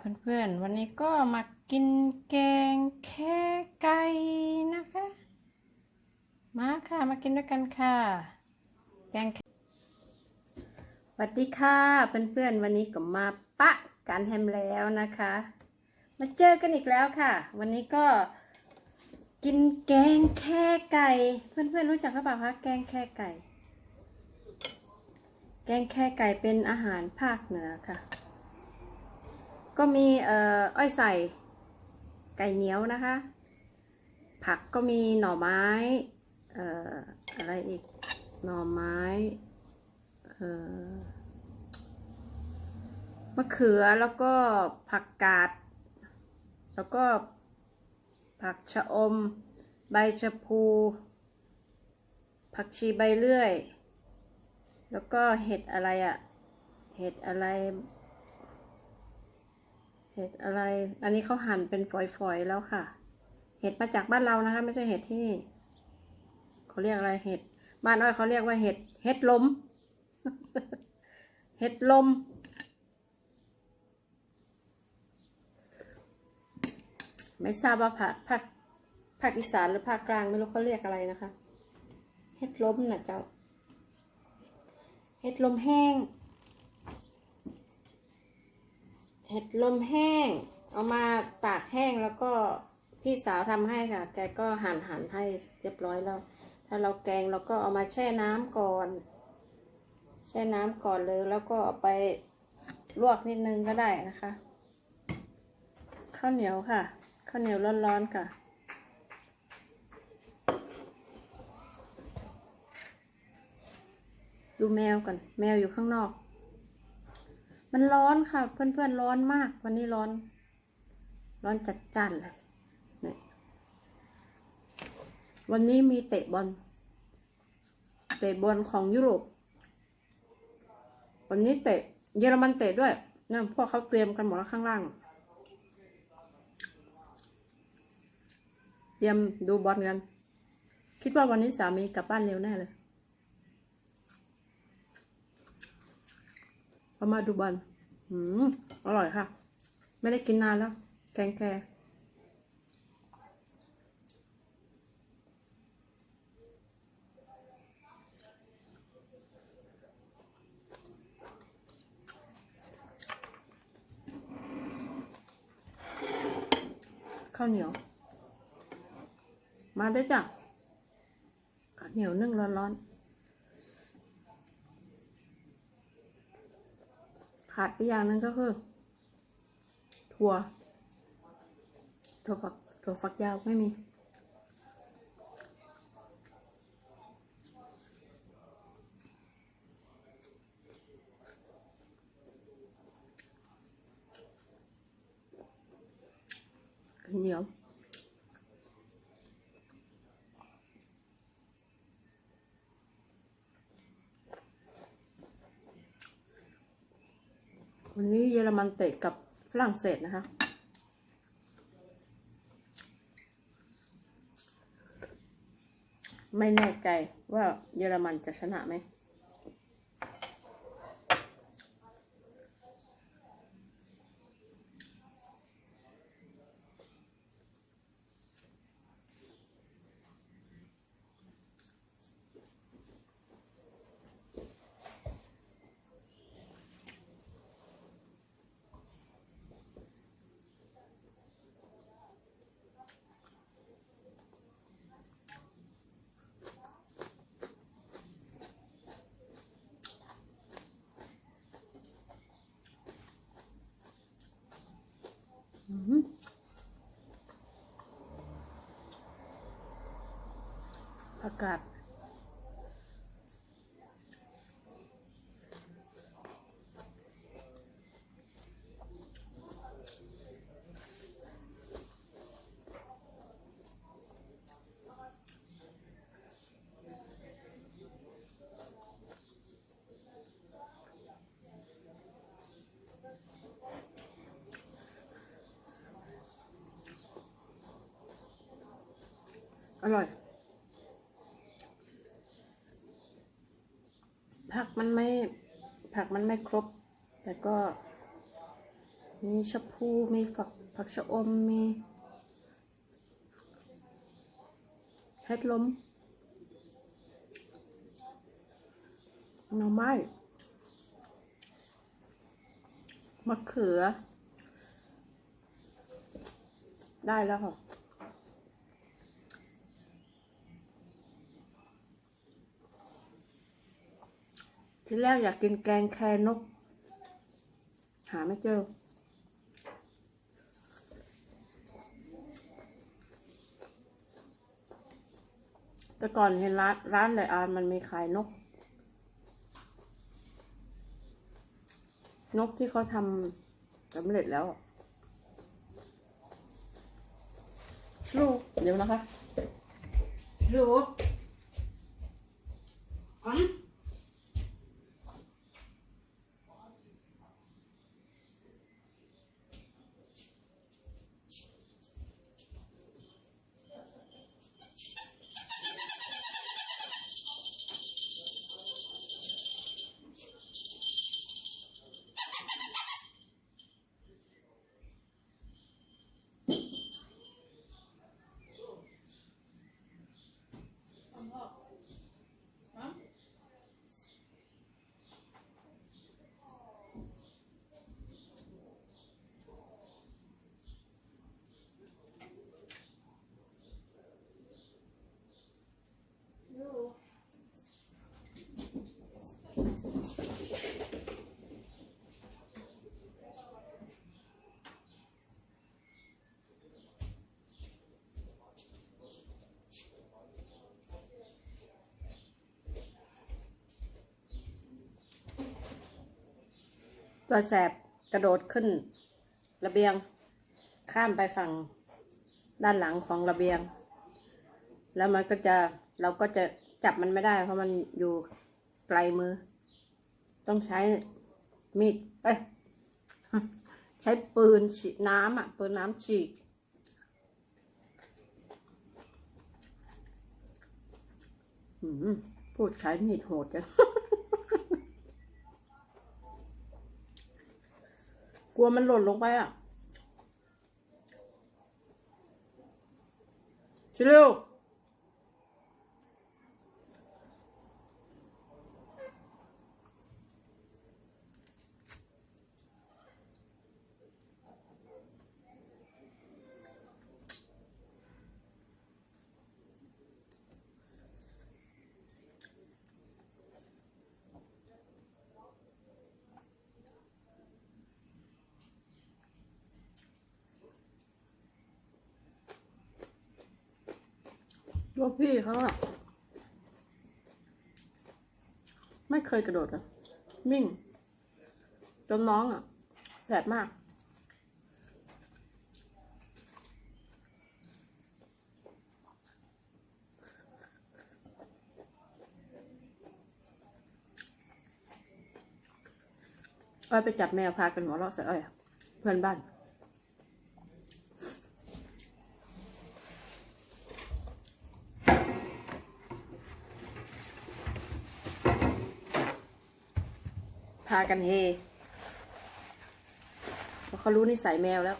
เพื่อนๆ วันนี้ก็มากินแกงแค่ไก่นะคะ มาค่ะมากินด้วยกันค่ะ แกงสวัสดีค่ะเพื่อนๆ วันนี้ก็มาปะกันแฮมแล้วนะคะ มาเจอกันอีกแล้วค่ะ วันนี้ก็กินแกงแค่ไก่ เพื่อนๆรู้จักหรือเปล่าคะแกงแค่ไก่ แกงแค่ไก่เป็นอาหารภาคเหนือค่ะ ก็มีเอ่ออ้อยใส่ไก่เหนียวนะคะ ผักก็มีหน่อไม้เอ่ออะไรอีกหน่อไม้เอ่อมะเขือแล้วก็ผักกาด แล้วก็ผักชะอม ใบชะพู ผักชีใบเลื่อย แล้วก็เห็ดอะไรอะเห็ดอะไร เห็ดอะไร อันนี้เขาหั่นเป็นฝอยๆแล้วค่ะ เห็ดมาจากบ้านเรานะคะ ไม่ใช่เห็ดที่นี่เขาเรียกอะไรเห็ด บ้านอ้อยเขาเรียกว่าเห็ด เห็ดลม เห็ดลม ไม่ทราบว่าภาคภาคภาคอีสานหรือภาคกลางไม่รู้เขาเรียกอะไรนะคะ เห็ดลมนะเจ้า เห็ดลมแห้ง เห็ดลมแห้ง เอามาตากแห้งแล้วก็พี่สาวทำให้ค่ะ แกก็หั่นหั่นให้เรียบร้อยแล้ว ถ้าเราแกงเราก็เอามาแช่น้ำก่อน แช่น้ำก่อนเลยแล้วก็เอาไปลวกนิดนึงก็ได้นะคะ ข้าวเหนียวค่ะ ข้าวเหนียวร้อนๆค่ะดูแมวก่อน แมวอยู่ข้างนอก มันร้อนค่ะ เพื่อนๆร้อนมาก วันนี้ร้อน ร้อนจัดจ้านเลยนี่วันนี้มีเตะบอล เตะบอลของยุโรป วันนี้เตะ เยอรมันเตะด้วยนั่นพวกเขาเตรียมกันหมดแล้วข้างล่าง เตรียมดูบอลกัน คิดว่าวันนี้สามีกลับบ้านเร็วแน่เลยเอามาดูบ อืมอร่อยค่ะ ไม่ได้กินนานแล้ว แกงแกข้าวเหนียว มาได้จ้ะข้าวเหนียวนึ่งร้อนๆ ขาดไปอย่างนึงก็คือ ถั่ว ถั่วฝักถั่วฝักยาวไม่มี เหนียว วันนี้เยอรมันเตะกับฝรั่งเศสนะคะไม่แน่ใจว่าเยอรมันจะชนะไหม อืม อากาศอร่อย ผัก มันไม่ผักมันไม่ครบ แต่ก็ มีชะพูมีฝักผักชะอมมีเห็ดลมหน่อไม้มะเขือ ได้แล้วค่ะ ทีแรกอยากกินแกงแครนก หาไม่เจอ แต่ก่อนเห็นร้านร้านไหลอานมันมีขายนก นกที่เขาทำสำเร็จแล้วอะลูก เดี๋ยวนะคะลูกอัน ตัวแสบกระโดดขึ้น ระเบียง ข้ามไปฝั่งด้านหลังของระเบียง แล้วมันก็จะเราก็จะจับมันไม่ได้ เพราะมันอยู่ไกลมือ ต้องใช้มีดเอ้ยใช้ปืนฉีดน้ำอะ ปืนน้ำฉีดพูดใช้มีดโหดจัง กลัวมันหล่นลงไปอะชิลิว ลูกพี่เขาอะไม่เคยกระโดดอะมิ่งจนน้องอะแสบมาก อ้อยไปจับแมวพากันหัวเราะใส่อ้อยเพื่อนบ้าน กันเฮเพราะเขารู้นิสัยแมวแล้ว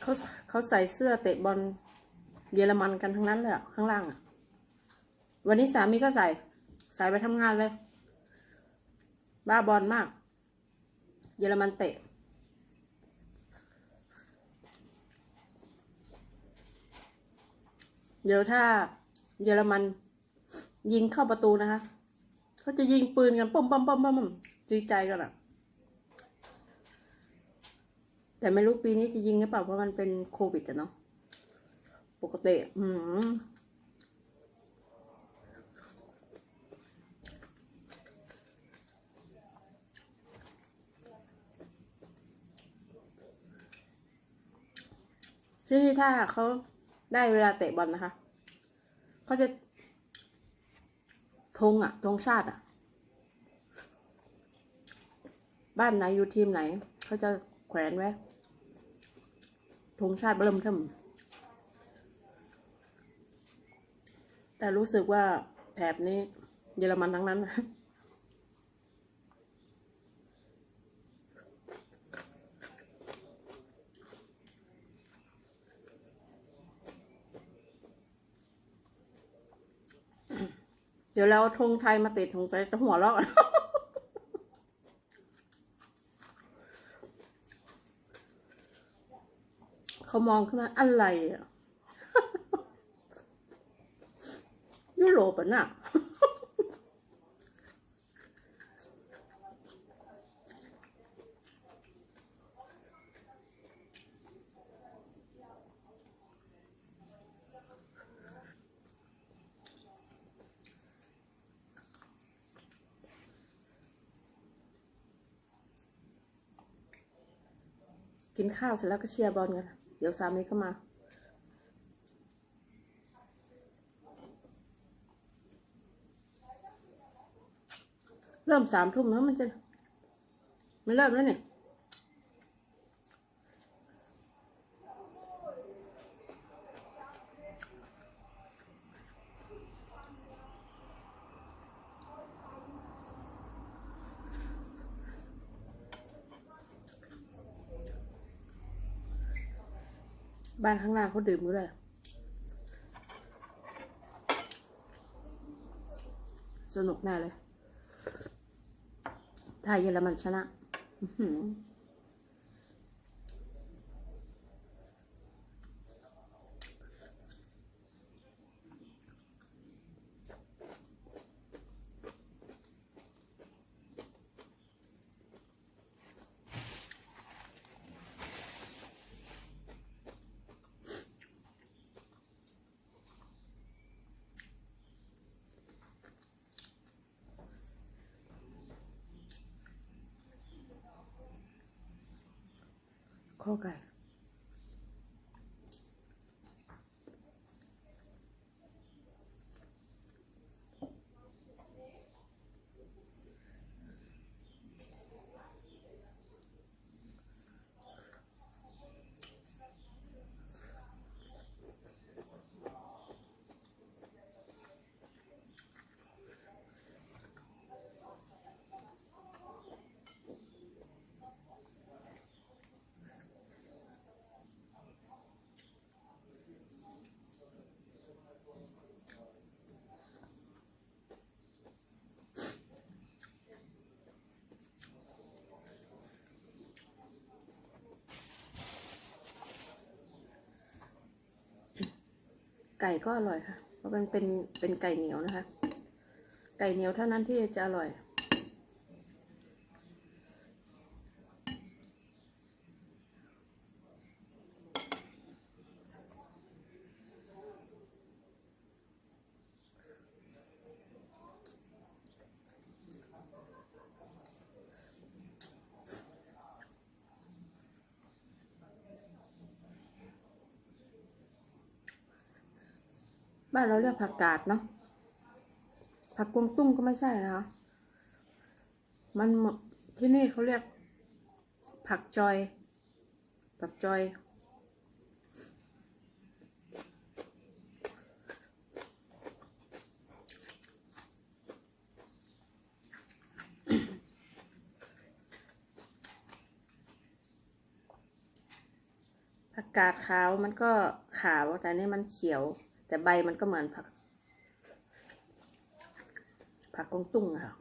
เขาเขาใส่เสื้อเตะบอลเยอรมันกันทั้งนั้นเลยอะข้างล่างอะวันนี้สามีก็ใส่ ใส่ไปทำงานเลย บ้าบอลมาก เยอรมันเตะ เดี๋ยวถ้าเยอรมันยิงเข้าประตูนะคะ เขาจะยิงปืนกันป้อมป้อมป้อมป้อมดีใจกันอะแต่ไม่รู้ปีนี้จะยิงหรือเปล่าเพราะมันเป็นโควิดอะเนาะปกติ อืม ที่นี่ถ้าเขาได้เวลาเตะบอลนะคะ เขาจะธงอะธงชาติอะบ้านไหนอยู่ทีมไหน เขาจะแขวนไว้ธงชาติเริ่มเทิมแต่รู้สึกว่าแถบนี้เยอรมันทั้งนั้น ดี๋ยวเราธงไทยมาติดธงใจจะหัวเราะเขามองขึ้นมาอะไรอะยุโรปอะน่ะ กินข้าวเสร็จแล้วก็เชียร์บอลกัน เดี๋ยวสามีเขามาเริ่มสามทุ่มแล้วมันจะ มันเริ่มแล้วเนี่ย บ้านข้างล่างเขาดื่มด้วยสนุกแน่เลย ถ้าเยอรมันชนะ อื อหือ ไก่ก็อร่อยค่ะ เพราะมันเป็นเป็นไก่เหนียวนะคะ ไก่เหนียวเท่านั้นที่จะอร่อย บ้านเราเรียกผักกาดเนาะผักกวงตุ้งก็ไม่ใช่นะคะมันที่นี่เขาเรียก ผักจอย ผักจอย ผักกาดขาวมันก็ขาวแต่นี่มันเขียว แต่ใบมันก็เหมือนผัก ผักกวางตุ้งอะค่ะ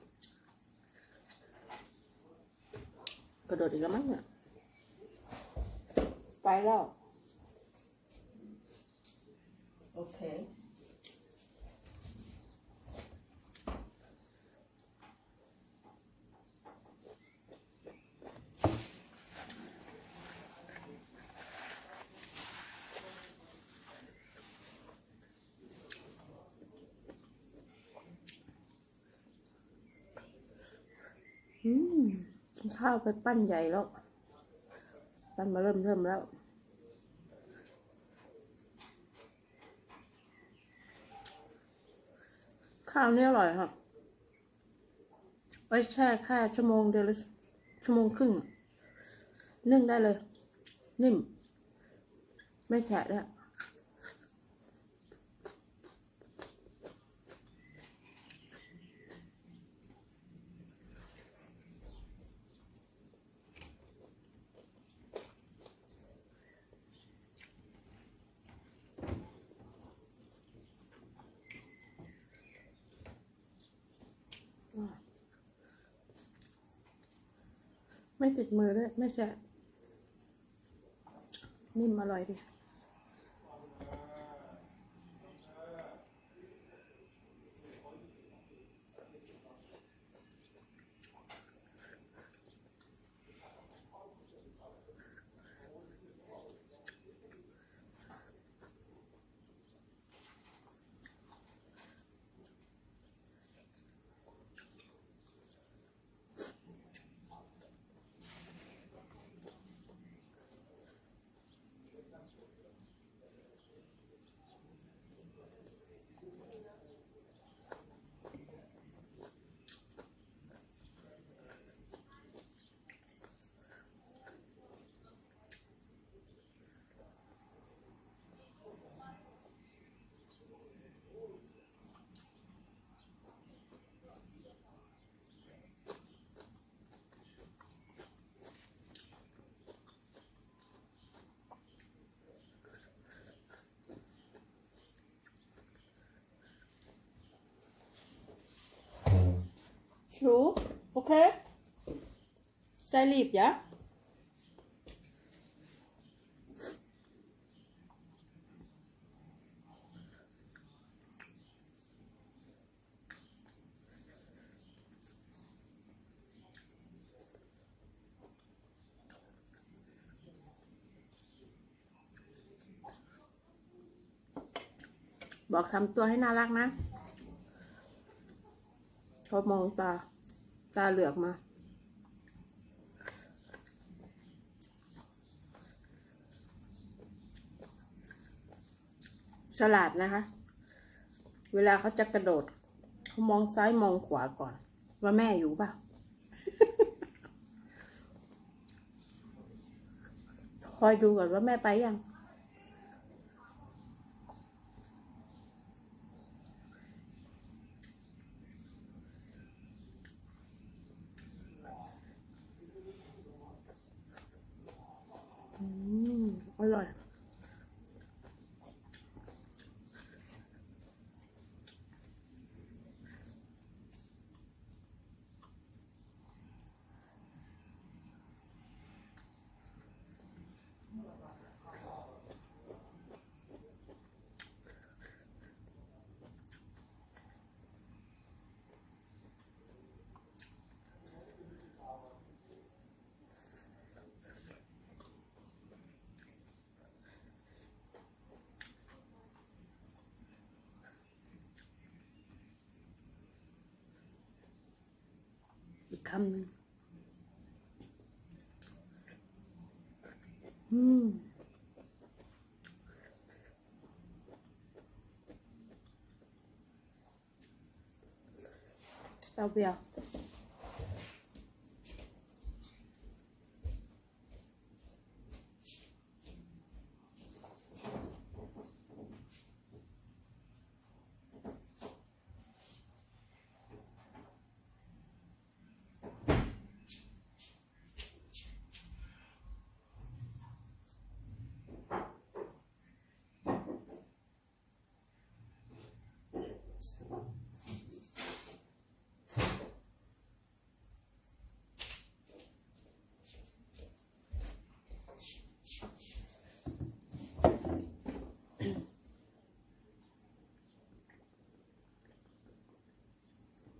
กระโดดอีกแล้วมั้งเนี่ย ไปแล้ว โอเค อืมกิน ข้าวไปปั้นใหญ่แล้ว ปั้นมาเริ่มเริ่มแล้ว ข้าวนี่อร่อยครับไว้แช่แค่ชั่วโมงเดียวหรือชั่วโมงครึ่งนึ่งได้เลย นิ่ม ไม่แฉะด้วย ไม่ติดมือด้วย ไม่แฉะนิ่มอร่อยดี Sei lieb, ja? บอกทำตัวให้น่ารักนะพอมองตา ตาเหลือกมา ฉลาดนะคะ เวลาเขาจะกระโดดเขามองซ้ายมองขวาก่อน ว่าแม่อยู่ป่ะคอยดูก่อนว่าแม่ไปยัง อืม อร่อย อีกคำหนึ่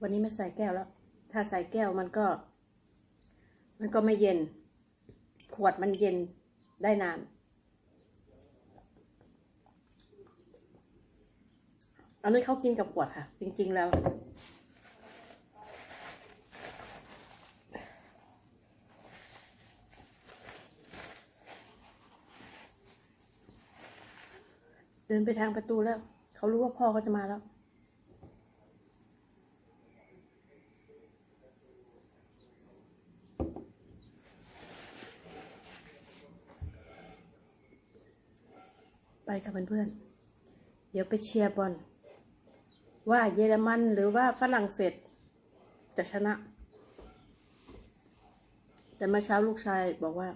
วันนี้ไม่ใส่แก้วแล้ว ถ้าใส่แก้วมันก็ มันก็ไม่เย็น ขวดมันเย็นได้นานอันนี้เขากินกับขวดค่ะ จริง ๆ แล้ว เดินไปทางประตูแล้ว เขารู้ว่าพ่อเขาจะมาแล้ว ไปค่ะเพื่อนๆ เดี๋ยวไปเชียร์บอลว่าเยอรมันหรือว่าฝรั่งเศสจะชนะ แต่เมื่อเช้าลูกชายบอกว่า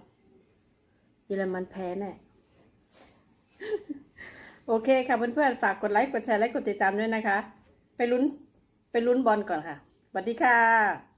เยอรมันแพ้แน่โอเคค่ะเพื่อนๆ ฝากกดไลค์ กดแชร์ และกดติดตามด้วยนะคะ ไปลุ้น ไปลุ้นบอลก่อนค่ะ สวัสดีค่ะ